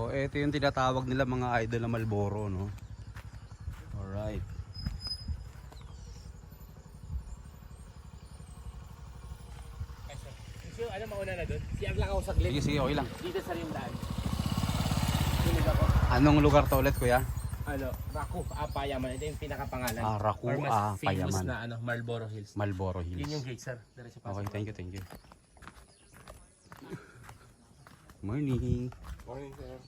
So, ito yung tinatawag nila mga idol na Malboro, no? Alright. Gusto ano mauna na doon? Si lang ako saglit. Sige, sige, okay lang. Dito sa rin daan. Tulig ako. Anong lugar to ulit, kuya? Ano, Raku, ah, Payaman. Ito yung pinakapangalan. Ah, Raku, Or mas ah, famous na ano, Marlboro Hills. Malboro Hills. Yun yung gate, sir. Diretso pa. Okay, thank you, thank you. Morning. Morning, sir.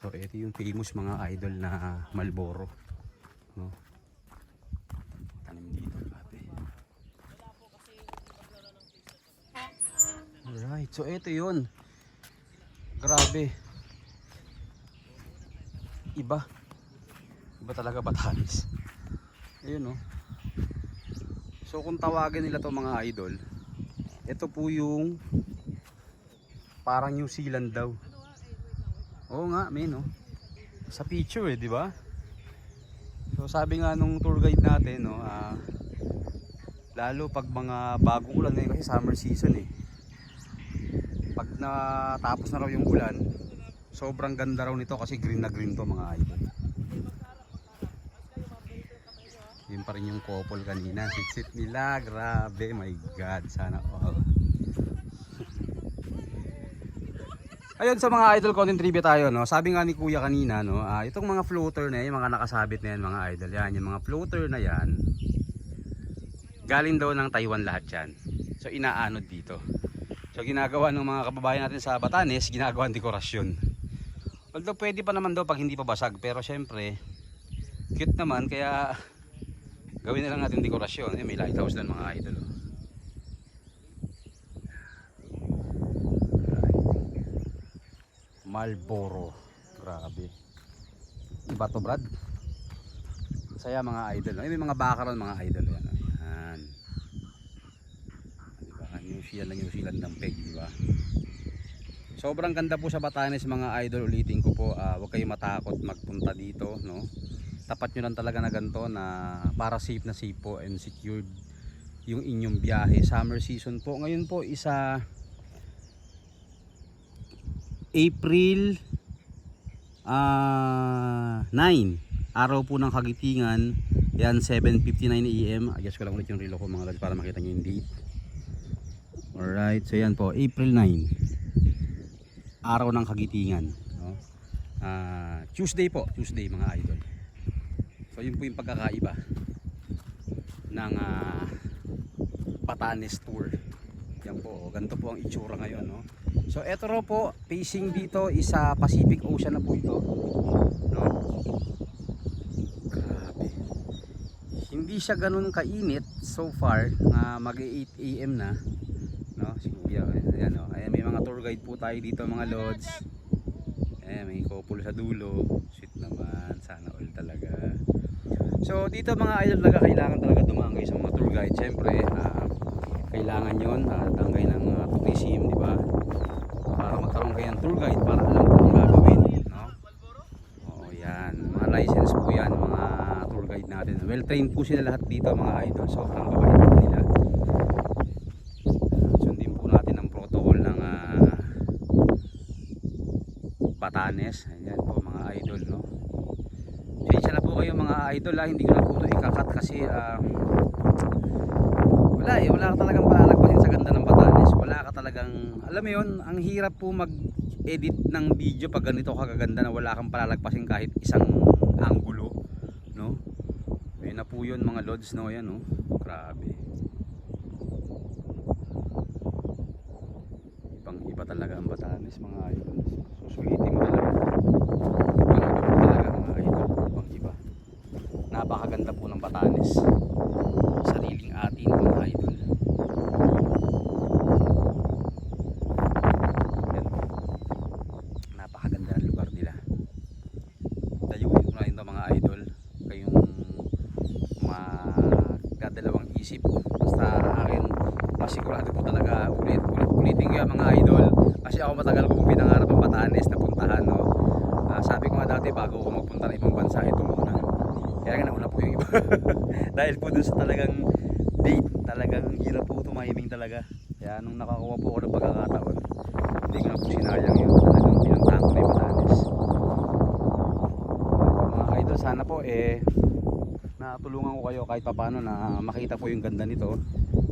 So, ito yung famous mga idol na Malboro. No? Tanim dito, grabe. Alright, so ito yun. Grabe. Iba. Iba talaga Batanes. Ayun no. So kung tawagin nila to mga idol, ito po yung parang New Zealand daw. Oo nga, men, no? Sa picture eh, di ba? So sabi nga nung tour guide natin, no, ah, lalo pag mga bagong ulan ngayon kasi summer season eh. Pag natapos na raw yung ulan, sobrang ganda raw nito kasi green na green to mga idol. Yun pa rin yung couple kanina, sit-sit nila, grabe, my god, sana all. Ayun sa mga idol content trivia tayo no. Sabi nga ni Kuya kanina no, ah, itong mga floater na yan, mga nakasabit na yan mga idol yan, yung mga floater na yan. Galing daw ng Taiwan lahat yan. So inaanod dito. So ginagawa ng mga kababayan natin sa Batanes, ginagawa dekorasyon. Although pwede pa naman daw pag hindi pa basag, pero syempre cute naman kaya gawin na lang natin dekorasyon. Eh, may lighthouse doon mga idol. oh. Malboro. Grabe. Iba to Brad. Saya mga idol. Ay, may mga baka mga idol. Yan. oh. Yan. Diba? New Zealand lang New Zealand ng peg. Diba? Sobrang ganda po sa Batanes mga idol. Ulitin ko po. ah, huwag kayong matakot magpunta dito. No? Tapat nyo lang talaga na ganito na para safe na safe po and secured yung inyong biyahe. Summer season po. Ngayon po isa April ah 9 araw po ng kagitingan yan 7.59 am adjust ko lang ulit yung relo ko mga lads para makita nyo yung date alright so yan po April 9 araw ng kagitingan no? Ah, Tuesday po Tuesday mga idol so yun po yung pagkakaiba ng ah, Batanes Tour yan po, ganito po ang itsura ngayon, no? So, eto raw po, facing dito is sa Pacific Ocean na po ito. No? Grabe. Hindi siya ganun kainit so far, nga mag 8 AM na. No? Si Kuya, ayan, no? Ayan, may mga tour guide po tayo dito, mga lods. Ayan, may couple sa dulo. Sweet naman, sana all talaga. So, dito mga idol, talaga kailangan talaga dumaan kayo sa mga tour guide. Siyempre, ah, kailangan yon at ang kayo ng uh, tourism, di ba? Para magkaroon kayo ng tour guide para alam kung ang gagawin, no? Oo, yan. Mga license po yan, mga tour guide natin. Well trained po sila lahat dito, mga idol. Sobrang babait po nila. Sundin po natin ang protocol ng ah, Batanes. Ayan po mga idol, no? Pasensya na po kayo mga idol, ha? Hindi ko na po ikakat kasi ah, wala eh, wala ka talagang palalagpasin sa ganda ng Batanes. Wala ka talagang, alam mo yun, ang hirap po mag-edit ng video pag ganito kagaganda na wala kang palalagpasin kahit isang angulo, no? Ayun na po yun mga lods, no? Yan, no? Grabe. Ibang iba talaga ang Batanes, mga idol. Susulitin mo talaga. Ibang iba po talaga mga idol. Ibang iba. Napakaganda po ng Batanes sariling atin mga idol. Yan. Napakaganda ng lugar nila. Dayuin ko na rin to mga idol. Kayong magdadalawang isip. Basta akin, masigurado po talaga ulit, ulit, ulitin ko yan mga idol. Kasi ako matagal ko pong pinangarap ang Batanes na puntahan. No? Ah, sabi ko nga dati bago ako magpunta ng ibang bansa, ito muna. Kaya nga nauna po yung iba. Dahil po dun sa talagang date ang hirap po tumahiming talaga. Kaya nung nakakuha po ako ng pagkakataon, hindi ko na po sinayang yun. Talagang pinuntahan ko na yung Batanes. Mga idol, sana po eh natulungan ko kayo kahit papano na makita po yung ganda nito.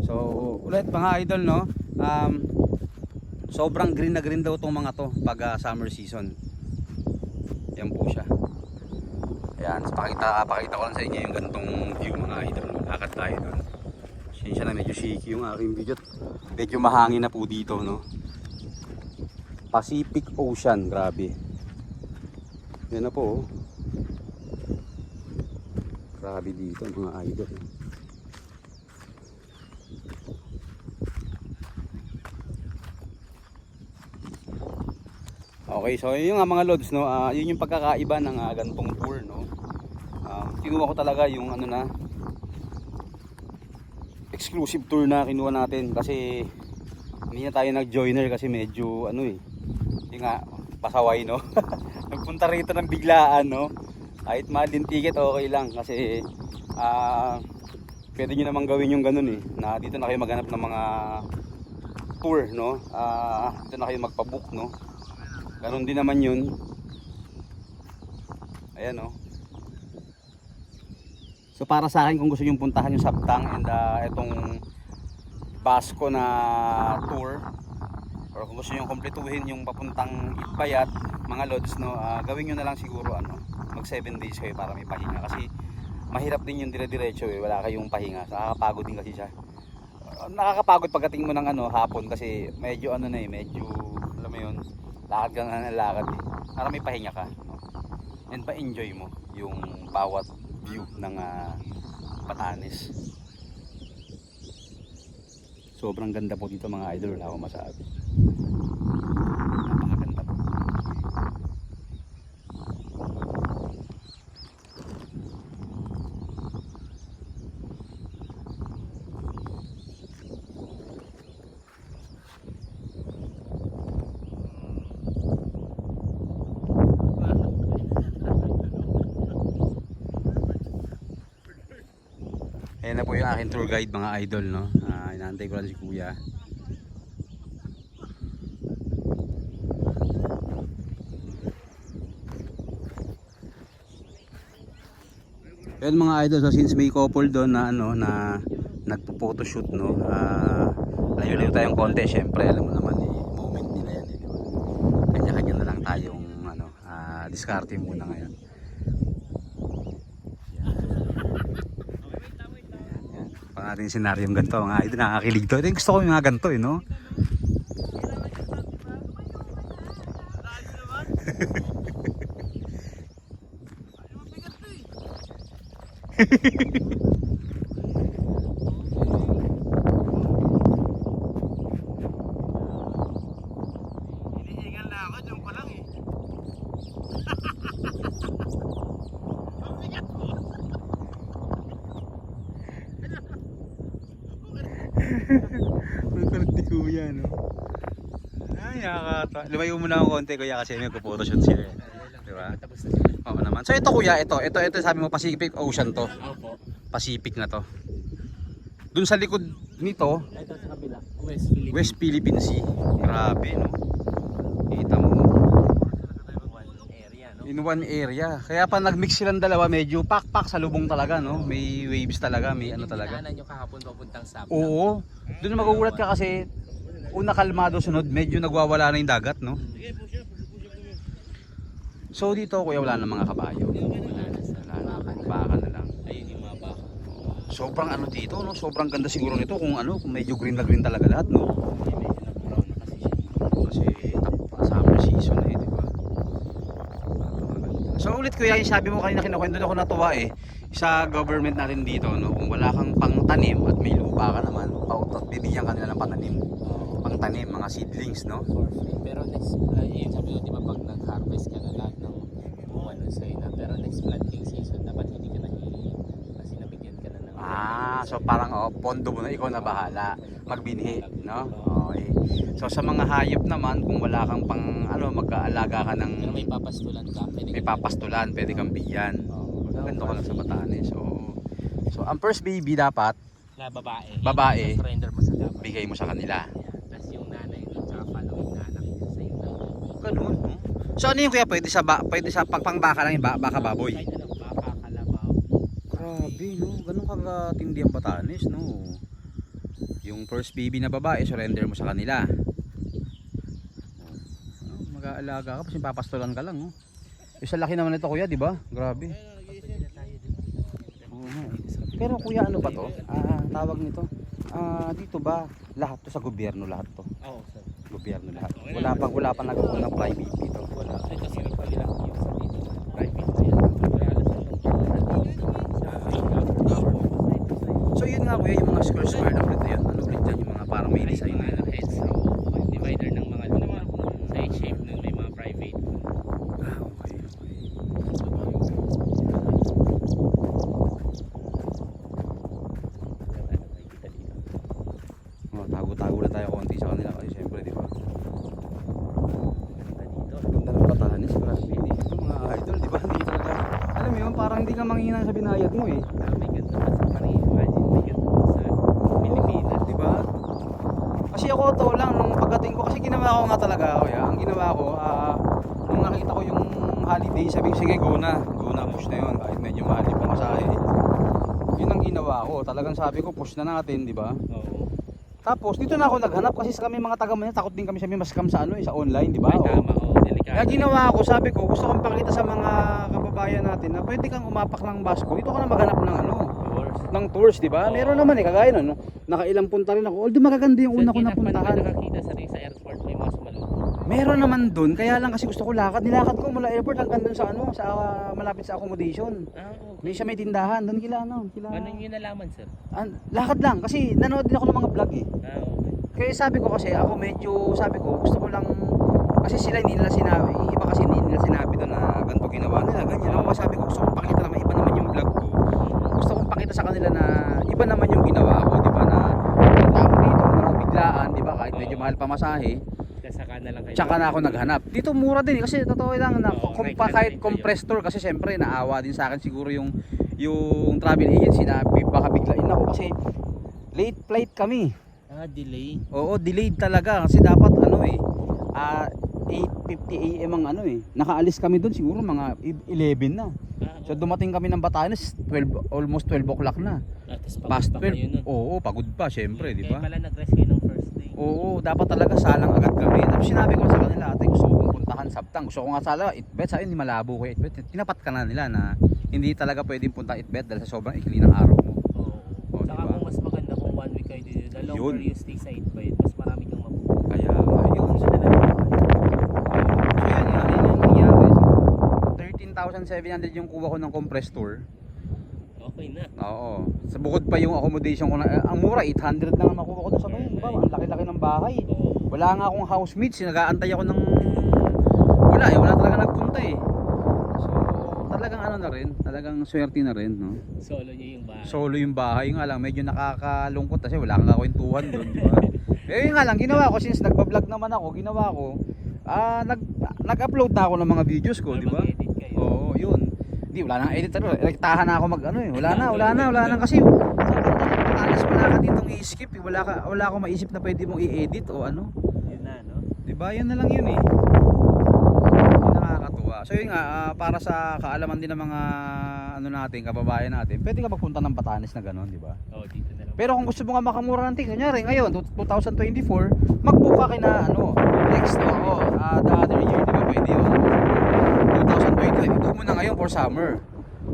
So, ulit mga idol no, um, sobrang green na green daw tong mga to pag ah, summer season. Yan po siya. Ayan, so pakita, pakita ko lang sa inyo yung ganitong view mga idol. Lakad tayo doon. Siya na medyo shaky yung aking video. Medyo mahangin na po dito, no? Pacific Ocean, grabe. Yan na po, oh. Grabe dito mga idol. Okay, so yun nga mga lods, no? ah, yun yung pagkakaiba ng ah, ganitong tour, no? Um, kinuha ko talaga yung ano na exclusive tour na kinuha natin kasi hindi na tayo nag-joiner kasi medyo ano eh hindi nga pasaway no nagpunta rito ng biglaan no kahit mahal din ticket okay lang kasi ah pwede nyo naman gawin yung ganun eh na dito na kayo maghanap ng mga tour no Ah dito na kayo magpabook no ganun din naman yun ayan no So para sa akin kung gusto niyo puntahan yung Sabtang and uh, itong Basco na tour or kung gusto niyo kumpletuhin yung papuntang Itbayat, mga lods no, ah, gawin niyo na lang siguro ano, mag 7 days kayo para may pahinga kasi mahirap din yung dire-diretso eh, wala kayong pahinga. Nakakapagod din kasi siya. Nakakapagod pagdating mo ng ano hapon kasi medyo ano na eh, medyo alam mo yun, lakad ka na ng eh. Para may pahinga ka. No? And pa-enjoy mo yung bawat view ng ah, Batanes. Sobrang ganda po dito mga idol, wala akong masabi. Napakaganda po. Ayan na po yung aking tour guide mga idol no. Ah, inaantay ko lang si Kuya. Ayan mga idol, so since may couple doon na ano na nagpo-photoshoot no. Ah, layo-layo tayong konti, syempre alam mo naman eh, moment nila yan eh? Kanya-kanya na lang tayong ano, ah, diskarte muna ngayon. Pang ating senaryong ganito mga idol, nakakakilig to. Ito yung gusto ko yung mga ganito eh, no? Hinihingal na ako, dyan pa lang eh. Magkalit ni Kuya, no? Ay, Lumayo muna ako konti, Kuya, kasi may photoshoot siya eh. Di ba? Na. Oo naman. So ito Kuya, ito, ito, ito sabi mo Pacific Ocean to. Opo. Pacific na to. Dun sa likod nito, Ito sa kabila. West Philippines. West Philippine Sea. Grabe, no? Kita mo. In one area. Kaya pa nag-mix silang dalawa, medyo pak-pak sa lubong talaga, no? May waves talaga, may ano talaga. Yung kahapon papuntang Sabna. Oo. Doon magugulat ka kasi una kalmado sunod, medyo nagwawala na yung dagat, no? So dito kuya wala na mga kabayo. Wala na baka na. lang. Ayun yung mga baka. Sobrang ano dito, no? Sobrang ganda siguro nito kung ano, kung medyo green na green talaga lahat, no? Kasi summer season eh, di ba? So ulit kuya, yung sabi mo kanina kinukwento ako natuwa eh sa government natin dito, no? Kung wala kang pangtanim at may lupa ka naman, pautot, bibigyan ka nila ng pananim. Pangtanim, mga seedlings, no? For free. Pero next, uh, yun sabi ko, di ba pag nag-harvest ka na lahat ng bunga nun sa'yo na. Pero next planting season, dapat hindi ka nahihiya. Kasi nabigyan ka na ng... Ah, so parang oh, pondo mo na ikaw na bahala magbinhi, no? Okay. So sa mga hayop naman, kung wala kang pang ano, mag-aalaga ka ng Pero may papastulan ka. Pwede may papastulan, pwede kang. Oo. Maganda ka lang sa Batanes. So, so ang first baby dapat Na babae. Babae. Surrender mo sa dapat. Bigay mo sa kanila. Tapos yung nanay doon, tsaka following na anak niya sa iyo. Ganun, no? So ano yung kuya, pwede sa, ba, pwede sa pang, pangbaka lang yung ba, baka baboy? Kahit ano, baka, kalabaw. Grabe, no? Ganun kagatindi ang Batanes, no? Yung first baby na babae, surrender mo sa kanila. Oh, mag-aalaga ka, kasi papastolan ka lang, no? Yung sa laki naman ito, kuya, di ba? Grabe. Eh. Pero kuya, ano ba to? Ah, tawag nito. Ah, dito ba lahat to sa gobyerno lahat to? Oo, sir. Gobyerno lahat. Wala pang wala pang nagkukuha ng private dito. Wala. Ay, kasi pag ilang years sa dito, private na yan. Wala na sa So yun nga kuya, yung mga square square na ulit yun. Ano ulit yan? Yung mga parang may design na ng heads row. Divider ng mga luma. Side shape nun may mga private. Ah, okay, okay. Nakikita dito. Oh, tago-tago na tayo konti sa kanila kasi syempre, di ba? Ganda dito. Ganda ng Batanes, grabe. Ito mga idol, di ba? Hindi talaga. Parang hindi ka manghinang sa binayad mo eh. Pero may ganda pa sa Paris. Imagine may ganda pa sa Pilipinas. Di ba? Kasi ako to lang, nung pagdating ko, kasi ginawa ko nga talaga, kuya. Ang ginawa ko, ah, nung nakita ko yung holiday, sabi ko, sige, go na. Go na, push na yun. Kahit medyo mahal yung pamasahe. Yun ang ginawa ko. Talagang sabi ko, push na natin, di ba? Tapos, dito na ako naghanap kasi sa kami mga taga Manila, takot din kami sabi mas scam sa ano, eh, sa online, di ba? Ay, Oo. tama. Oo, delikado. Kaya ginawa ko, sabi ko, gusto kong pakita sa mga kababayan natin na pwede kang umapak ng basko. Dito ka na maghanap ng ano, Tours. ng tours, di ba? Oo. Meron naman eh, kagaya nun, no? nakailang punta rin ako. Although magaganda yung una ko Saan kinakpan napuntahan. nakakita sa rin sa airport may. Meron naman doon, kaya lang kasi gusto ko lakad. Nilakad ko mula airport hanggang doon sa ano, sa ah, malapit sa accommodation. Ah, okay. May siya may tindahan, doon kila ano, kila. Ano yung nalaman, sir? An- lakad lang kasi nanood din ako ng mga vlog eh. Ah, okay. Kaya sabi ko kasi ako medyo sabi ko gusto ko lang kasi sila hindi nila sinabi, iba kasi hindi nila sinabi doon na ganito ginawa nila, ganyan. Ako sabi ko gusto kong pakita naman iba naman yung vlog ko. Gusto kong pakita sa kanila na iba naman yung ginawa ko, di ba na ako dito na biglaan, di ba kahit medyo mahal pa masahe. Na lang kayo. Tsaka na ako naghanap. Dito mura din eh, kasi totoo lang na Oo, kung right pa na kahit rin kayo. compressor kasi syempre naawa din sa akin siguro yung yung travel agency na bi- baka biglain ako kasi late flight kami. Ah, delay. Oo, delayed talaga kasi dapat ano eh ah 8:50 AM ang ano eh. Nakaalis kami doon siguro mga 11 na. Ah, So dumating kami ng Batanes 12 almost 12 o'clock na. ah, Past pagod pa kayo 12. nun. Oo, pagod pa syempre, di ba? Kaya pala nag-rest kayo ng first. Oo, dapat talaga salang agad kami. Tapos sinabi ko sa kanila, ate gusto ko kong puntahan Sabtang. Gusto ko nga sala, Itbet, sabi hindi malabo ko Itbet. Tinapat ka na nila na hindi talaga pwedeng punta Itbet dahil sa sobrang ikli ng araw mo. Oo. Oo, Saka diba? kung mas maganda kung one week kayo dito, the longer Yun. you stay sa Itbay, mas marami kang mapupunta. Kaya yun. Lang. So yun yun yung nangyari. So, 13,700 yung kuha ko ng compressor. Okay na. Oo. Sa bukod pa yung accommodation ko na, eh, ang mura, 800 lang ang makuha ko doon sa bayan. Diba? Ang laki-laki ng bahay. Oo. Wala nga akong housemates, nag-aantay ako ng wala eh, wala talaga nagpunta eh. So, talagang ano na rin, talagang swerte na rin, no. Solo niya yung bahay. Solo yung bahay nga lang, medyo nakakalungkot kasi wala kang kakwentuhan doon, di ba? eh yun nga lang, ginawa ko since nagba-vlog naman ako, ginawa ko, ah nag nag-upload na ako ng mga videos ko, Or di ba? mag-edit kayo. Oo, yun. Hindi, wala nang editor. Rektahan na ako mag ano eh. Wala na, wala na, wala na kasi. Alis wala ka ditong i-skip eh. Wala ka, wala akong maisip na pwede mong i-edit o ano. Yun na, no? Di ba? Yan na lang yun eh. Yun nakakatuwa. So yun nga, ah, para sa kaalaman din ng mga ano natin, kababayan natin, pwede ka magpunta ng Batanes na gano'n, di ba? Oo, dito na lang. Pero kung gusto mo nga makamura ng ticket, kunyari ngayon, 2024, mag-book ka kina ano, next no, oh, ah, the other year, di ba? Pwede yun. 2025, ito mo na ngayon for summer.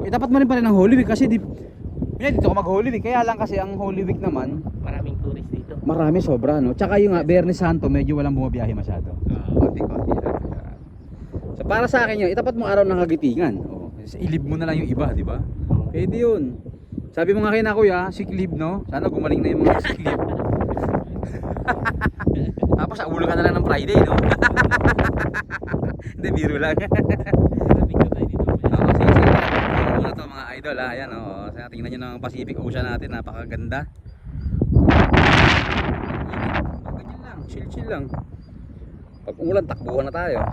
Eh, dapat mo rin pa rin ng Holy Week kasi di, Kunya, dito ka mag Holy Week, kaya lang kasi ang Holy Week naman, Maraming tourist dito. marami sobra, no? Tsaka yung nga, Bernie Santo, medyo walang bumabiyahe masyado. Ah. Konti-konti lang. So para sa akin yun, itapat mo araw ng kagitingan. Oh, ilib mo na lang yung iba, di ba? Pwede yun. Sabi mo nga kay na kuya, sick leave no? Sana gumaling na yung mga sick leave. Tapos sa ulo ka na lang ng Friday, no? Hindi, biro lang. Maraming ka tayo dito. Oo, sige, sige. Muna to mga idol, ha? Ayan, oh. Sa tingnan nyo ng Pacific Ocean natin, napakaganda. Ganyan lang, chill-chill lang. Pag umulan, takbuhan na tayo.